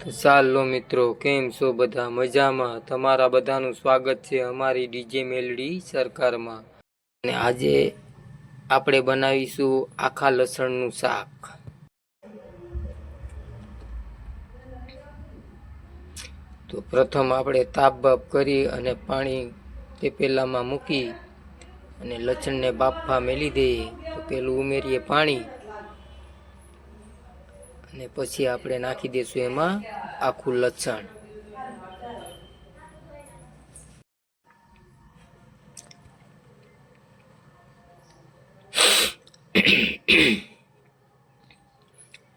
ચાલો મિત્રો, કેમ છો બધા? મજામાં? તમારા બધાનું સ્વાગત છે અમારી ડીજે મેલડી સરકારમાં. અને આજે આપણે બનાવીશું આખા લસણનું શાક. તો પ્રથમ આપણે તાપ બાપ કરી અને પાણી તે પહેલામાં મૂકી અને લસણને બાફા મેલી દઈએ. તો પેલું ઉમેરીએ પાણી. અને પછી આપણે નાખી દઈશું એમાં આખું લસણ.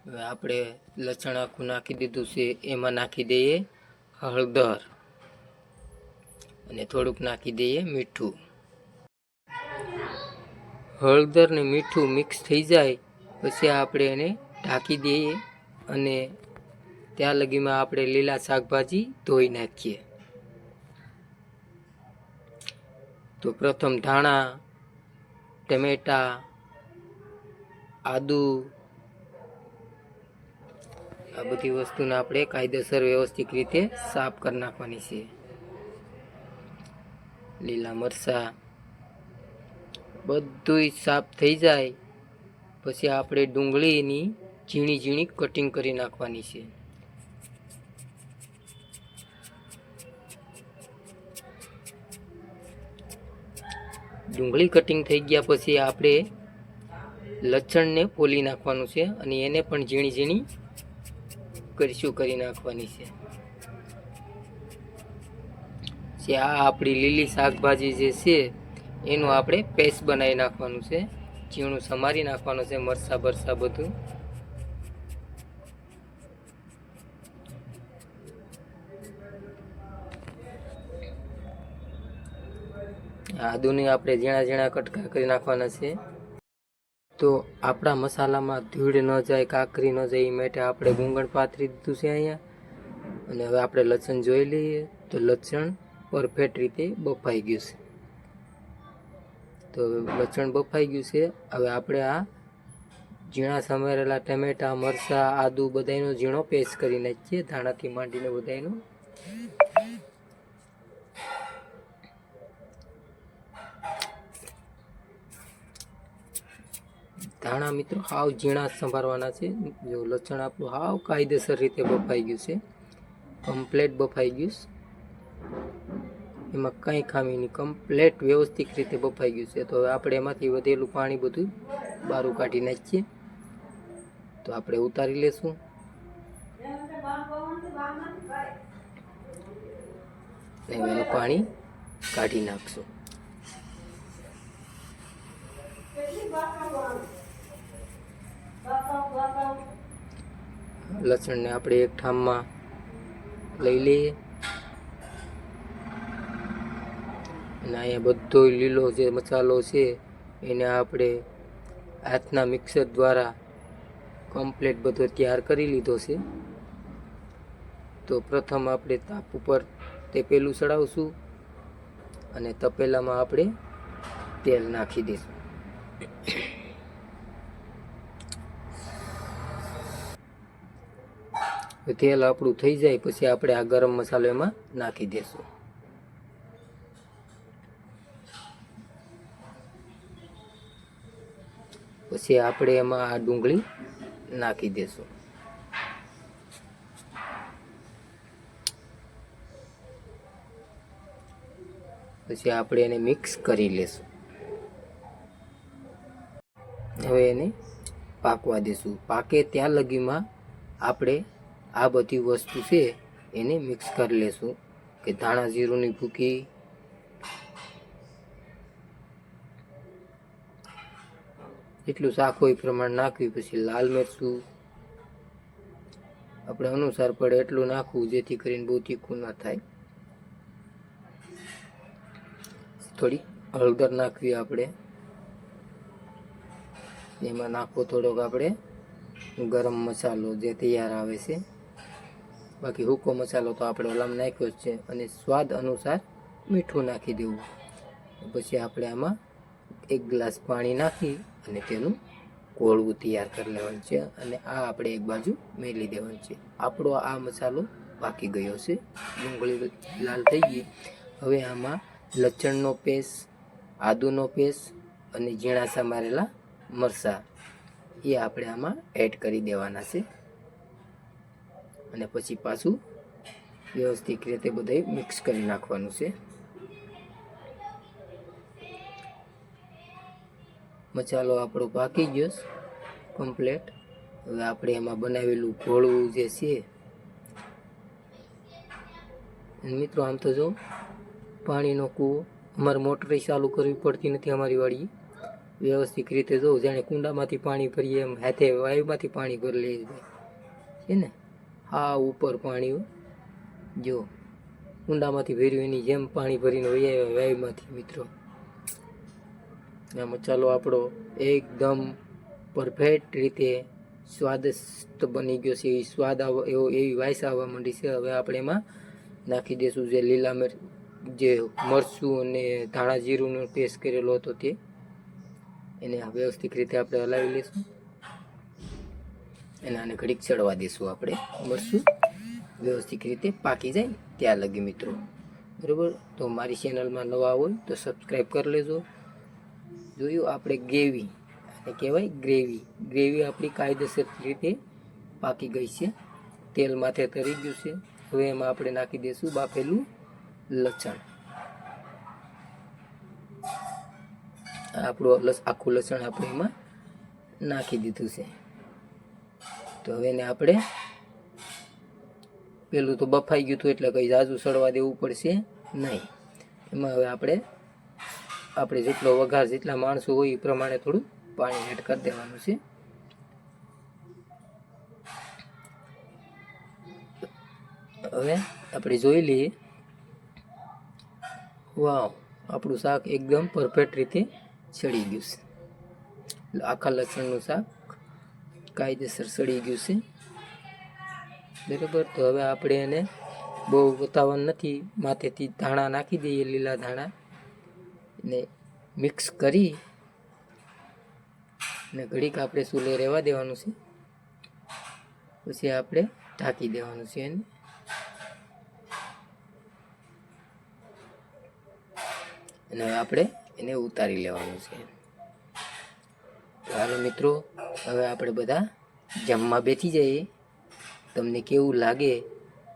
હવે આપણે લસણ આખું નાખી દીધું છે, એમાં નાખી દઈએ હળદર અને થોડુંક નાખી દઈએ મીઠું. હળદર ને મીઠું મિક્સ થઈ જાય, પછી આપણે એને ઢાંકી દઈએ અને ત્યાં લગીમાં આપણે લીલા શાકભાજી ધોઈ નાખીએ. તો પ્રથમ ધાણા, ટમેટા, આદુ, આ બધી વસ્તુને આપણે કાયદેસર વ્યવસ્થિત રીતે સાફ કરી નાખવાની છે. લીલા મરચાં બધું સાફ થઈ જાય. પછી આપણે ડુંગળીની ઝીણી ઝીણી કટિંગ કરી નાખવાની છે. ડુંગળી કટિંગ થઈ ગયા પછી આપણે લચણને પોલી નાખવાનું છે અને એને પણ ઝીણી ઝીણી કરીશું, કરી નાખવાની છે. જે આ આપણી લીલી શાકભાજી જે છે, એનું આપણે પેસ્ટ બનાવી નાખવાનું છે. ઝીણું સમારી નાખવાનું છે મરસા બરસા બધું. આદુની આપણે ઝીણા ઝીણા કટકા કરી નાખવાના છે. તો આપણા મસાલામાં ધૂળ ન જાય, કાકરી ન જાય એ માટે આપણે ગુંગણ પાથરી દીધું છે અહીંયા. અને હવે આપણે લસણ જોઈ લઈએ તો લસણ પરફેક્ટ રીતે બફાઈ ગયું છે. તો લસણ બફાઈ ગયું છે. હવે આપણે આ ઝીણા સમારેલા ટમેટા, મરચાં, આદુ બધાનો ઝીણો પેસ્ટ કરી નાખીએ. ધાણાથી માંડીને બધાનો ધાણા મિત્રો હાવ ઝીણા સંભાળવાના છે. જો લસણ આપણું હાવ કાયદેસર રીતે બફાઈ ગયું છે. કમ્પ્લેટ બફાઈ ગયું છે. એમાં કંઈ ખામી નહીં. કમ્પ્લેટ વ્યવસ્થિત રીતે બફાઈ ગયું છે. તો હવે આપણે એમાંથી વધેલું પાણી બધું બારું કાઢી નાખીએ. તો આપણે ઉતારી લેશું. એનું પાણી કાઢી નાખશું. લસણને આપણે એક ઠામમાં લઈ લઈએ. અને અહીંયા બધો લીલો જે મસાલો છે, એને આપણે હાથના મિક્સર દ્વારા કમ્પ્લેટ બધો તૈયાર કરી લીધો છે. તો પ્રથમ આપણે તાપ ઉપર તપેલું પેલું ચડાવશું અને તપેલામાં આપણે તેલ નાખી દઈશું. તેલ આપણું થઈ જાય, પછી આપણે આ ગરમ મસાલો એમાં નાખી દેશું. પછી આપણે એમાં આ ડુંગળી નાખી દેશું. પછી આપણે એને મિક્સ કરી લેશું. હવે એને પાકવા દેશું. પાકે ત્યાં લગીમાં આપણે આ બધી વસ્તુ છે એને મિક્સ કરી લેશું. કે ધાણા જીરુંની ભૂકી, એટલું શાક હોય પ્રમાણે નાખવી, પછી લાલ મરચું. આપણે અનુસાર પડે એટલું નાખવું જેથી કરીને બહુ તીખું ના થાય. થોડી હળદર નાખવી આપણે. એમાં નાખવો થોડોક આપણે ગરમ મસાલો જે તૈયાર આવે છે. બાકી હુકો મસાલો તો આપણે ઓલામાં નાખ્યો જ છે અને સ્વાદ અનુસાર મીઠું નાખી દેવું. પછી આપણે આમાં એક ગ્લાસ પાણી નાખી અને તેનું કોળવું તૈયાર કરી લેવાનું છે અને આ આપણે એક બાજુ મેલી દેવાનું છે. આપણો આ મસાલો પાકી ગયો છે. ડુંગળી લાલ થઈ ગઈ. હવે આમાં લચણનો પેસ્ટ, આદુનો પેસ્ટ અને ઝીણા સમારેલા મરચાં એ આપણે આમાં એડ કરી દેવાના છે. અને પછી પાછું વ્યવસ્થિત રીતે બધાય મિક્સ કરી નાખવાનું છે. મસાલો આપણો પાકી ગયો કમ્પ્લેટ હવે આપણે એમાં બનાવેલું ઘોળવું જે છે. મિત્રો આમ તો જો, પાણીનો કૂવો, અમારે મોટરે ચાલુ કરવી પડતી નથી અમારી વાડીએ. વ્યવસ્થિત રીતે જો, જાણે કુંડામાંથી પાણી ભરીએ એમ, હાથે વાયુમાંથી પાણી ભરી લઈએ. છે ને? હા ઉપર પાણી જો કુંડામાંથી ભર્યું, એની જેમ પાણી ભરીને વહી આવ્યા વાયુમાંથી, મિત્રો. એમાં ચાલો આપણો એકદમ પરફેક્ટ રીતે સ્વાદિષ્ટ બની ગયો છે. એ સ્વાદ આવ, એવો, એવી વાયસ આવવા માંડી છે. હવે આપણે એમાં નાખી દઈશું જે લીલા મર, જે મરચું અને ધાણા જીરુંનો પેસ્ટ કરેલો હતો તે. એને વ્યવસ્થિત રીતે આપણે હલાવી લઈશું અને આને ઘડીક ચડવા દઈશું આપણે મરચું વ્યવસ્થિત રીતે પાકી જાય ત્યાં લગી મિત્રો. બરાબર? તો મારી ચેનલમાં નવા હોય તો સબસ્ક્રાઈબ કરી લેજો. જોયું? આપણે ગ્રેવી અને કહેવાય ગ્રેવી. ગ્રેવી આપણી કાયદેસર રીતે પાકી ગઈ છે. તેલ માથે તરી ગયું છે. હવે એમાં આપણે નાખી દઈશું બાફેલું લસણ. આપણું આખું લસણ આપણે એમાં નાખી દીધું છે. તો હવે એને આપણે પેલું તો બફાઈ ગયું હતું એટલે કંઈ ઝાઝું સડવા દેવું પડશે નહીં. એમાં હવે આપણે આપણે જેટલો વઘાર જેટલા માણસો હોય એ પ્રમાણે થોડું પાણી એડ કરી દેવાનું છે. હવે આપણે જોઈ લઈએ. વાવ, આપણું શાક એકદમ પરફેક્ટ રીતે ચડી ગયું છે. આખા લસણનું શાક કાયદેસર સડી ગયું છે. બરાબર? તો હવે આપણે એને બહુ બતાવવાનું નથી. માથેથી ધાણા નાખી દઈએ, લીલા ધાણા. ને મિક્સ કરી ને ઘડીક આપણે ચૂલે રહેવા દેવાનું છે. પછી આપણે ઢાંકી દેવાનું છે એને. અને હવે આપણે એને ઉતારી લેવાનું છે. હાલો મિત્રો, હવે આપણે બધા જમવા બેસી જઈએ. તમને કેવું લાગે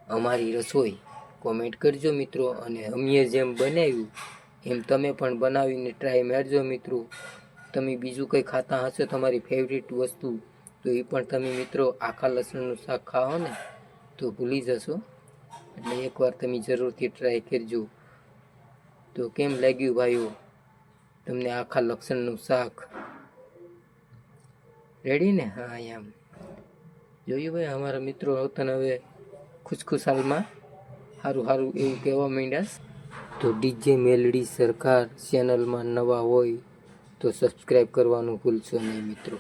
અમારી રસોઈ? કોમેન્ટ કરજો મિત્રો, અને અમે જેમ બનાવ્યું, એમ તમે પણ બનાવીને ટ્રાય મારજો મિત્રો. તમે બીજું કંઈ ખાતા હશો તમારી ફેવરિટ વસ્તુ, તો એ પણ તમે મિત્રો આખા લસણનું શાક ખાઓ ને, તો ભૂલી જશો. એટલે એકવાર તમે જરૂરથી ટ્રાય કરજો. તો કેમ લાગ્યું ભાઈઓ? તમને આખા લસણનું શાક રેડી ને? હા એમ જોયું ભાઈ, અમારા મિત્રો તને હવે ખુશખુશાલમાં. સારું સારું એવું કહેવા માંડ્યા તો ડીજે મેલડી સરકાર ચેનલમાં નવા હોય તો સબસ્ક્રાઈબ કરવાનું ભૂલશો નહીં મિત્રો.